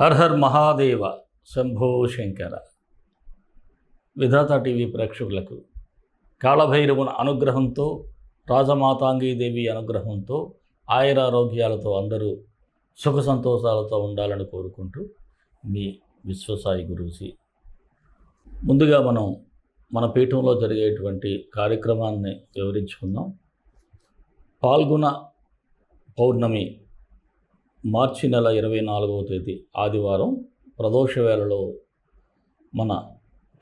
Her Har Mahadeva Shambho Shankara. Vidhatha TV ప్రేక్షకులకు కాళభైరవుని అనుగ్రహంతో రాజమాతాంగీదేవి అనుగ్రహంతో ఆయురారోగ్యాలతో అందరూ సుఖ సంతోషాలతో ఉండాలని కోరుకుంటూ మీ విశ్వసాయి గురూజీ. ముందుగా మనం మన పీఠంలో జరిగేటువంటి కార్యక్రమాన్ని వివరించుకుందాం. పాల్గొన పౌర్ణమి మార్చి నెల ఇరవై నాలుగవ తేదీ ఆదివారం ప్రదోషవేళలో మన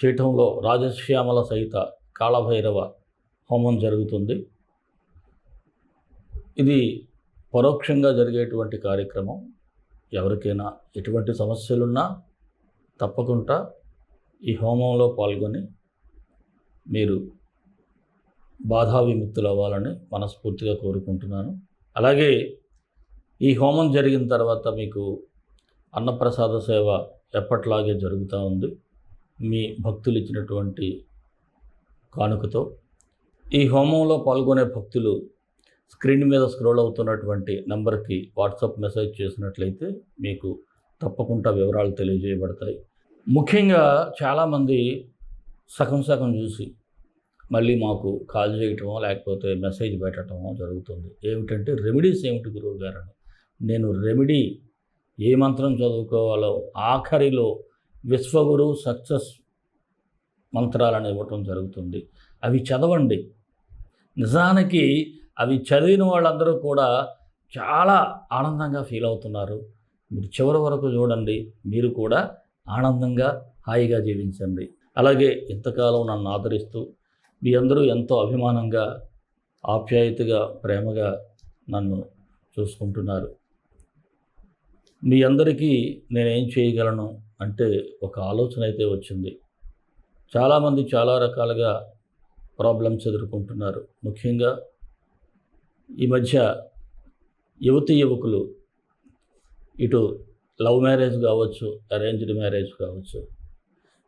పీఠంలో రాజశ్యామల సహిత కాళభైరవ హోమం జరుగుతుంది. ఇది పరోక్షంగా జరిగేటువంటి కార్యక్రమం. ఎవరికైనా ఎటువంటి సమస్యలున్నా తప్పకుండా ఈ హోమంలో పాల్గొని మీరు బాధా విముక్తులు అవ్వాలని మనస్ఫూర్తిగా కోరుకుంటున్నాను. అలాగే ఈ హోమం జరిగిన తర్వాత మీకు అన్నప్రసాద సేవ ఎప్పట్లాగే జరుగుతూ ఉంది. మీ భక్తులు ఇచ్చినటువంటి కానుకతో ఈ హోమంలో పాల్గొనే భక్తులు స్క్రీన్ మీద స్క్రోల్ అవుతున్నటువంటి నెంబర్కి వాట్సాప్ మెసేజ్ చేసినట్లయితే మీకు తప్పకుండా వివరాలు తెలియజేయబడతాయి. ముఖ్యంగా చాలామంది సగం సగం చూసి మళ్ళీ మాకు కాల్ చేయటమో లేకపోతే మెసేజ్ పెట్టడమో జరుగుతుంది. ఏమిటంటే రెమెడీస్ ఏమిటి గురువు గారు అని. నేను రెమెడీ ఏ మంత్రం చదువుకోవాలో ఆఖరిలో విశ్వగురు సక్సెస్ మంత్రాలను ఇవ్వటం జరుగుతుంది. అవి చదవండి. నిజానికి అవి చదివిన వాళ్ళందరూ కూడా చాలా ఆనందంగా ఫీల్ అవుతున్నారు. మీరు చివరి వరకు చూడండి. మీరు కూడా ఆనందంగా హాయిగా జీవించండి. అలాగే ఇంతకాలం నన్ను ఆదరిస్తూ మీ అందరూ ఎంతో అభిమానంగా ఆప్యాయతగా ప్రేమగా నన్ను చూసుకుంటున్నారు. మీ అందరికీ నేనేం చేయగలను అంటే ఒక ఆలోచన అయితే వచ్చింది. చాలామంది చాలా రకాలుగా ప్రాబ్లమ్స్ ఎదుర్కొంటున్నారు. ముఖ్యంగా ఈ మధ్య యువతి యువకులు ఇటు లవ్ మ్యారేజ్ కావచ్చు అరేంజ్డ్ మ్యారేజ్ కావచ్చు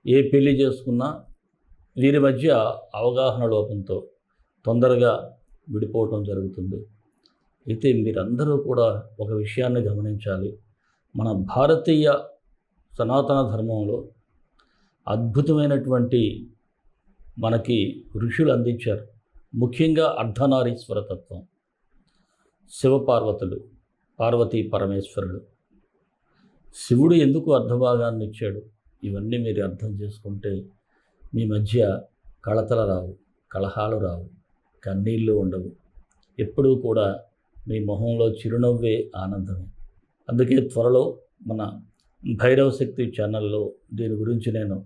ఏ పెళ్ళి చేసుకున్నా వీరి మధ్య అవగాహన లోపంతో తొందరగా విడిపోవటం జరుగుతుంది. అయితే మీరందరూ కూడా ఒక విషయాన్ని గమనించాలి. మన భారతీయ సనాతన ధర్మంలో అద్భుతమైనటువంటి మనకి ఋషులు అందించారు. ముఖ్యంగా అర్ధనారీశ్వర తత్వం శివపార్వతులు పార్వతీ పరమేశ్వరుడు. శివుడు ఎందుకు అర్ధభాగాన్ని ఇచ్చాడు? ఇవన్నీ మీరు అర్థం చేసుకుంటే మీ మధ్య కళతల రావు కలహాలు రావు కన్నీళ్ళు ఉండవు. ఎప్పుడూ కూడా మీ మొహంలో చిరునవ్వే ఆనందమే. అందుకే త్వరలో మన భైరవ శక్తి ఛానల్లో దీని గురించి నేను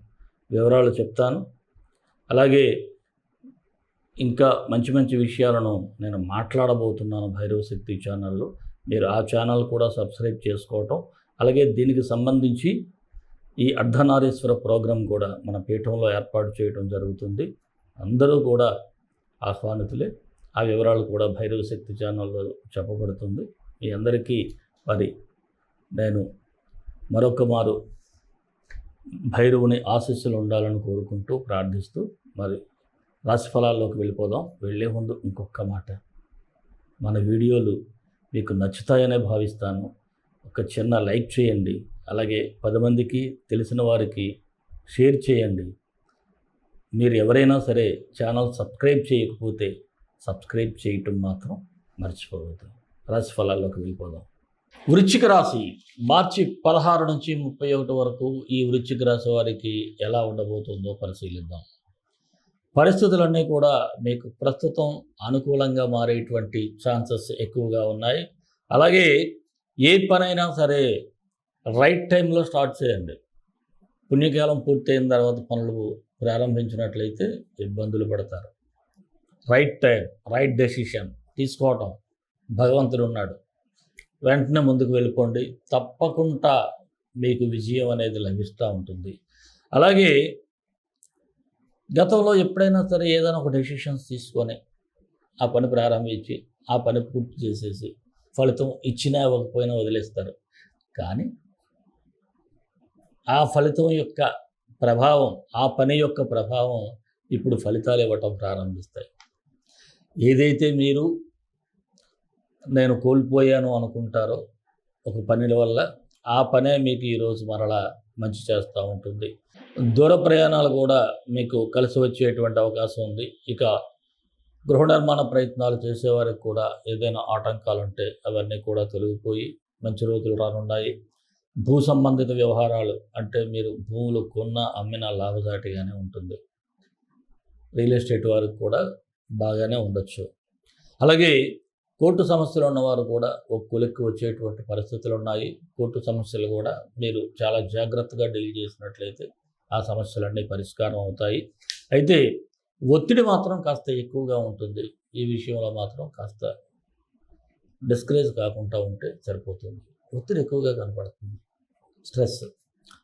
వివరాలు చెప్తాను. అలాగే ఇంకా మంచి మంచి విషయాలను నేను మాట్లాడబోతున్నాను భైరవ శక్తి ఛానల్లో. మీరు ఆ ఛానల్ కూడా సబ్స్క్రైబ్ చేసుకోవటం అలాగే దీనికి సంబంధించి ఈ అర్ధనారీశ్వర ప్రోగ్రాం కూడా మన పీఠంలో ఏర్పాటు చేయడం జరుగుతుంది. అందరూ కూడా ఆహ్వానితులే. ఆ వివరాలు కూడా భైరవ శక్తి ఛానల్లో చెప్పబడుతుంది. మీ అందరికీ మరి నేను మరొక మారు భైరవుని ఆశీస్సులు ఉండాలని కోరుకుంటూ ప్రార్థిస్తూ మరి రాశిఫలాల్లోకి వెళ్ళిపోదాం. వెళ్ళే ముందు ఇంకొక మాట. మన వీడియోలు మీకు నచ్చుతాయనే భావిస్తాను. ఒక చిన్న లైక్ చేయండి. అలాగే పది మందికి తెలిసిన వారికి షేర్ చేయండి. మీరు ఎవరైనా సరే ఛానల్ సబ్స్క్రైబ్ చేయకపోతే సబ్స్క్రైబ్ చేయటం మాత్రం మర్చిపోవద్దు. రాశిఫలాల్లోకి వెళ్ళిపోదాం. వృశ్చిక రాశి మార్చి పదహారు నుంచి ముప్పై ఒకటి వరకు ఈ వృశ్చిక రాశి వారికి ఎలా ఉండబోతుందో పరిశీలిద్దాం. పరిస్థితులన్నీ కూడా మీకు ప్రస్తుతం అనుకూలంగా మారేటువంటి ఛాన్సెస్ ఎక్కువగా ఉన్నాయి. అలాగే ఏ పనైనా సరే రైట్ టైంలో స్టార్ట్ చేయండి. పుణ్యకాలం పూర్తయిన తర్వాత పనులు ప్రారంభించినట్లయితే ఇబ్బందులు పడతారు. రైట్ టైం రైట్ డెసిషన్ తీసుకోవటం భగవంతుడు ఉన్నాడు. వెంటనే ముందుకు వెళ్ళిపోండి. తప్పకుండా మీకు విజయం అనేది లభిస్తూ ఉంటుంది. అలాగే గతంలో ఎప్పుడైనా సరే ఏదైనా ఒక డెసిషన్స్ తీసుకొని ఆ పని ప్రారంభించి ఆ పని పూర్తి చేసేసి ఫలితం ఇచ్చినా ఇవ్వకపోయినా వదిలేస్తారు. కానీ ఆ ఫలితం యొక్క ప్రభావం ఆ పని యొక్క ప్రభావం ఇప్పుడు ఫలితాలు ఇవ్వటం ప్రారంభిస్తాయి. ఏదైతే మీరు నేను కోల్పోయాను అనుకుంటారో ఒక పనిల వల్ల ఆ పనే మీకు ఈరోజు మరలా మంచి చేస్తూ ఉంటుంది. దూర ప్రయాణాలు కూడా మీకు కలిసి వచ్చేటువంటి అవకాశం ఉంది. ఇక గృహ నిర్మాణ ప్రయత్నాలు చేసేవారికి కూడా ఏదైనా ఆటంకాలు ఉంటే అవన్నీ కూడా తొలగిపోయి మంచి రోజులు రానున్నాయి. భూ సంబంధిత వ్యవహారాలు అంటే మీరు భూములు కొన్న అమ్మిన లాభసాటిగానే ఉంటుంది. రియల్ ఎస్టేట్ వారికి కూడా బాగానే ఉండొచ్చు. అలాగే కోర్టు సమస్యలు ఉన్నవారు కూడా ఒక కొలిక్కి వచ్చేటువంటి పరిస్థితులు ఉన్నాయి. కోర్టు సమస్యలు కూడా మీరు చాలా జాగ్రత్తగా డీల్ చేసినట్లయితే ఆ సమస్యలన్నీ పరిష్కారం అవుతాయి. అయితే ఒత్తిడి మాత్రం కాస్త ఎక్కువగా ఉంటుంది. ఈ విషయంలో మాత్రం కాస్త డిస్కరేజ్ కాకుండా ఉంటే సరిపోతుంది. ఒత్తిడి ఎక్కువగా కనపడుతుంది. స్ట్రెస్.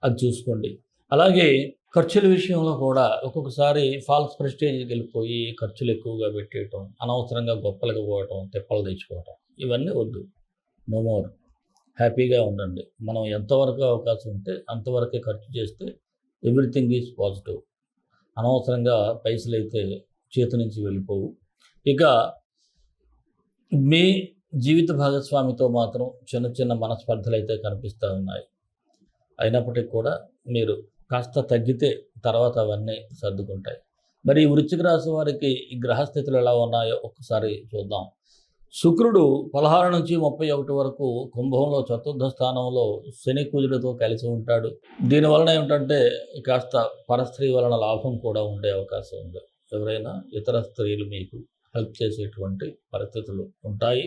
అది చూసుకోండి. అలాగే ఖర్చుల విషయంలో కూడా ఒక్కొక్కసారి ఫాల్స్ ప్రెస్టేజ్కి వెళ్ళిపోయి ఖర్చులు ఎక్కువగా పెట్టేయటం అనవసరంగా గొప్పలకు పోవటం తెప్పలు తెచ్చుకోవటం ఇవన్నీ వద్దు. నో మోర్ హ్యాపీగా ఉండండి. మనం ఎంతవరకు అవకాశం ఉంటే అంతవరకే ఖర్చు చేస్తే ఎవ్రీథింగ్ ఈజ్ పాజిటివ్ అనవసరంగా పైసలు అయితే చేతి నుంచి వెళ్ళిపోవు. ఇక మీ జీవిత భాగస్వామితో మాత్రం చిన్న చిన్న మనస్పర్ధలు అయితే కనిపిస్తూ ఉన్నాయి. అయినప్పటికీ కూడా మీరు కాస్త తగ్గితే తర్వాత అవన్నీ సర్దుకుంటాయి. మరి ఈ వృశ్చిక రాశి వారికి ఈ గ్రహస్థితులు ఎలా ఉన్నాయో ఒక్కసారి చూద్దాం. శుక్రుడు పదహారు నుంచి ముప్పై ఒకటి వరకు కుంభంలో చతుర్థ స్థానంలో శని కుజుడితో కలిసి ఉంటాడు. దీనివలన ఏమిటంటే కాస్త పరస్త్రీ వలన లాభం కూడా ఉండే అవకాశం ఉంది. ఎవరైనా ఇతర స్త్రీలు మీకు హెల్ప్ చేసేటువంటి పరిస్థితులు ఉంటాయి.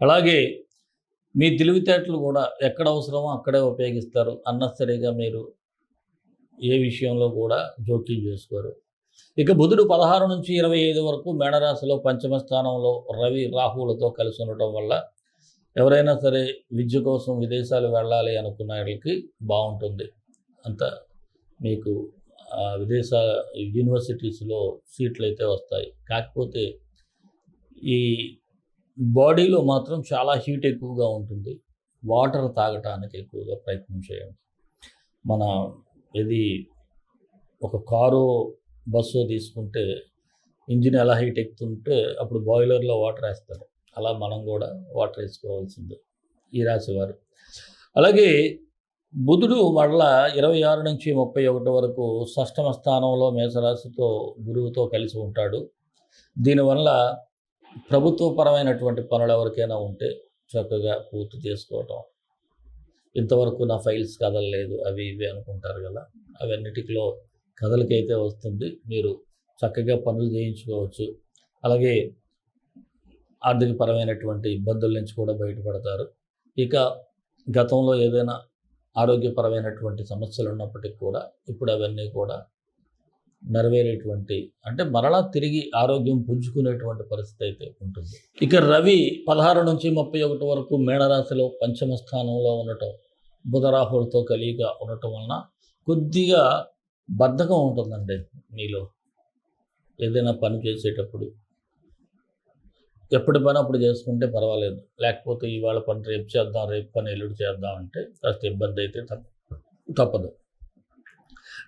అలాగే మీ తెలివితేటలు కూడా ఎక్కడ అవసరమో అక్కడే ఉపయోగిస్తారు. అన్నసరిగా మీరు ఏ విషయంలో కూడా జోక్యం చేసుకోరు. ఇక బుధుడు పదహారు నుంచి ఇరవై ఐదు వరకు మేడరాశిలో పంచమ స్థానంలో రవి రాహువులతో కలిసి ఉండటం వల్ల ఎవరైనా సరే విద్య కోసం విదేశాలు వెళ్ళాలి అనుకున్న వాళ్ళకి బాగుంటుంది. అంత మీకు విదేశ యూనివర్సిటీస్లో సీట్లు అయితే వస్తాయి. కాకపోతే ఈ బాడీలో మాత్రం చాలా హీట్ ఎక్కువగా ఉంటుంది. వాటర్ తాగటానికి ఎక్కువగా ప్రయత్నం చేయండి. మన ఇది ఒక కారు బస్సు తీసుకుంటే ఇంజిన్ ఎలా హీట్ ఎక్కుతుంటే అప్పుడు బాయిలర్లో వాటర్ వేస్తారు. అలా మనం కూడా వాటర్ వేసుకోవాల్సిందే ఈ రాశివారు అలాగే బుధుడు మళ్ళా ఇరవై ఆరు నుంచి ముప్పై ఒకటి వరకు షష్టమ స్థానంలో మేషరాశితో గురువుతో కలిసి ఉంటాడు. దీనివల్ల ప్రభుత్వపరమైనటువంటి పనులు ఎవరికైనా ఉంటే చక్కగా పూర్తి చేసుకోవటం ఇంతవరకు నా ఫైల్స్ కదలలేదు అవి ఇవి అనుకుంటారు కదా. అవన్నిటిలో కదలికైతే వస్తుంది. మీరు చక్కగా పనులు చేయించుకోవచ్చు. అలాగే ఆర్థికపరమైనటువంటి ఇబ్బందుల నుంచి కూడా బయటపడతారు. ఇక గతంలో ఏదైనా ఆరోగ్యపరమైనటువంటి సమస్యలు ఉన్నప్పటికీ కూడా ఇప్పుడు అవన్నీ కూడా నెరవేరేటువంటి అంటే మరలా తిరిగి ఆరోగ్యం పుంజుకునేటువంటి పరిస్థితి అయితే ఉంటుంది. ఇక రవి పదహారు నుంచి ముప్పై ఒకటి వరకు మేడరాశిలో పంచమ స్థానంలో ఉండటం బుధరాహులతో కలిగిగా ఉండటం వలన కొద్దిగా బద్ధకం ఉంటుందండి మీలో. ఏదైనా పని చేసేటప్పుడు ఎప్పటి పని అప్పుడు చేసుకుంటే పర్వాలేదు. లేకపోతే ఇవాళ పని రేపు చేద్దాం రేపు పని ఎల్లుడు చేద్దాం అంటే కాస్త ఇబ్బంది అయితే తప్ప తప్పదు.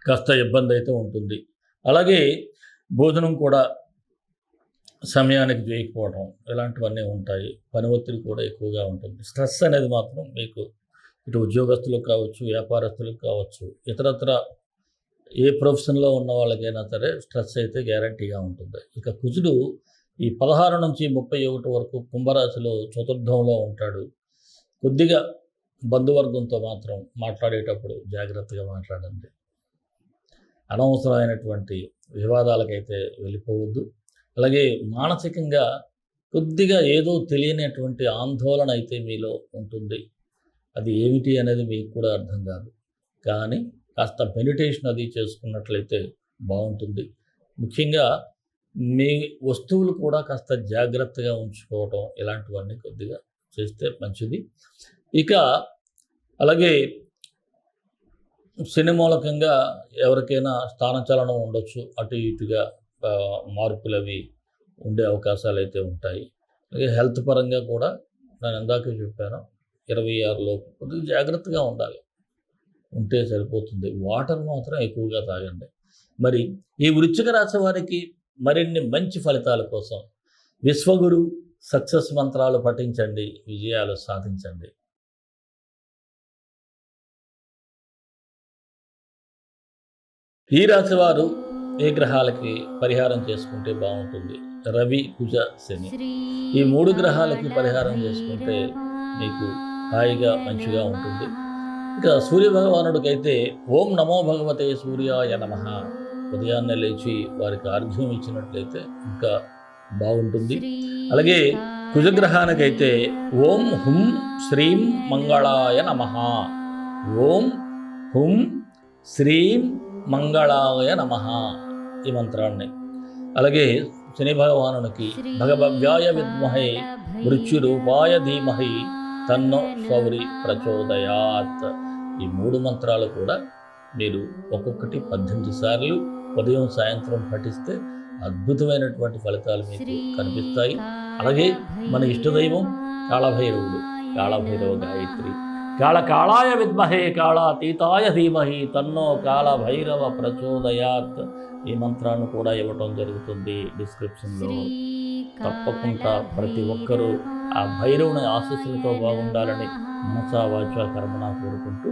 కాస్త ఇబ్బంది అయితే ఉంటుంది. అలాగే భోజనం కూడా సమయానికి చేయకపోవడం ఇలాంటివన్నీ ఉంటాయి. పని ఒత్తిడి కూడా ఎక్కువగా ఉంటుంది. స్ట్రెస్ అనేది మాత్రం మీకు ఇటు ఉద్యోగస్తులకు కావచ్చు వ్యాపారస్తులకు కావచ్చు ఇతరత్ర ఏ ప్రొఫెషన్లో ఉన్న వాళ్ళకైనా సరే స్ట్రెస్ అయితే గ్యారంటీగా ఉంటుంది. ఇక కుజుడు ఈ పదహారు నుంచి ముప్పై ఒకటి వరకు కుంభరాశిలో చతుర్థంలో ఉంటాడు. కొద్దిగా బంధువర్గంతో మాత్రం మాట్లాడేటప్పుడు జాగ్రత్తగా మాట్లాడండి. అనవసరమైనటువంటి వివాదాలకైతే వెళ్ళిపోవద్దు. అలాగే మానసికంగా కొద్దిగా ఏదో తెలియనటువంటి ఆందోళన అయితే మీలో ఉంటుంది. అది ఏమిటి అనేది మీకు కూడా అర్థం కాదు. కానీ కాస్త మెడిటేషన్ అది చేసుకున్నట్లయితే బాగుంటుంది. ముఖ్యంగా మీ వస్తువులు కూడా కాస్త జాగ్రత్తగా ఉంచుకోవటం ఇలాంటివన్నీ కొద్దిగా చేస్తే మంచిది. ఇక అలాగే శని మూలకంగా ఎవరికైనా స్థానచలనం ఉండొచ్చు అటు ఇటుగా మార్పులు అవి ఉండే అవకాశాలు అయితే ఉంటాయి. అలాగే హెల్త్ పరంగా కూడా నేను ఇందాకే చెప్పాను ఇరవై ఆరులోపు కొద్దిగా జాగ్రత్తగా ఉండాలి. ఉంటే సరిపోతుంది. వాటర్ మాత్రం ఎక్కువగా తాగండి. మరి ఈ వృచ్చిక రాశి వారికి మరిన్ని మంచి ఫలితాల కోసం విశ్వగురు సక్సెస్ మంత్రాలు పఠించండి విజయాలు సాధించండి. ఈ రాశి వారు ఏ గ్రహాలకి పరిహారం చేసుకుంటే బాగుంటుంది? రవి కుజ శని. ఈ మూడు గ్రహాలకి పరిహారం చేసుకుంటే మీకు హాయిగా మంచిగా ఉంటుంది. ఇక సూర్య భగవానుడికైతే ఓం నమో భగవతే సూర్యాయ నమ. ఉదయాన్నే లేచి వారికి ఆర్ఘ్యం ఇచ్చినట్లయితే ఇంకా బాగుంటుంది. అలాగే కుజగ్రహానికైతే ఓం హుం శ్రీం మంగళాయ నమ. ఓం హుం శ్రీం మంగళాయ నమ ఈ మంత్రాన్ని. అలాగే శని భగవానునికి భగభవ్యాయ విద్మహే మృత్యురూపాయ ధీమహి తన్నో శౌరి ప్రచోదయాత్. ఈ మూడు మంత్రాలు కూడా మీరు ఒక్కొక్కటి పద్దెనిమిది సార్లు ఉదయం సాయంత్రం పఠిస్తే అద్భుతమైనటువంటి ఫలితాలు మీకు కనిపిస్తాయి. అలాగే మన ఇష్టదైవం కాళభైరవుడు కాళభైరవ గాయత్రి. కాళ కాళాయ విద్మహే కాళాతీతాయ ధీమహి తన్నో కాళ భైరవ ప్రచోదయాత్ ఈ మంత్రాన్ని కూడా ఇవ్వటం జరుగుతుంది డిస్క్రిప్షన్లో. తప్పకుండా ప్రతి ఒక్కరూ ఆ భైరవుని ఆశీస్సులతో బాగుండాలని మనసా వాచ కర్మణ కోరుకుంటూ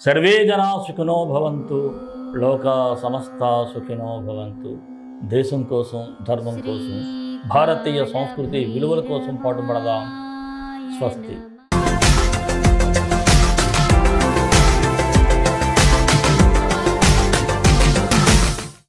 సర్వే జనా సుఖినో భవంతు లోక సమస్త సుఖినో భవంతు. దేశం కోసం ధర్మం కోసం భారతీయ సంస్కృతి విలువల కోసం పాటుపడదాం. స్వస్తి.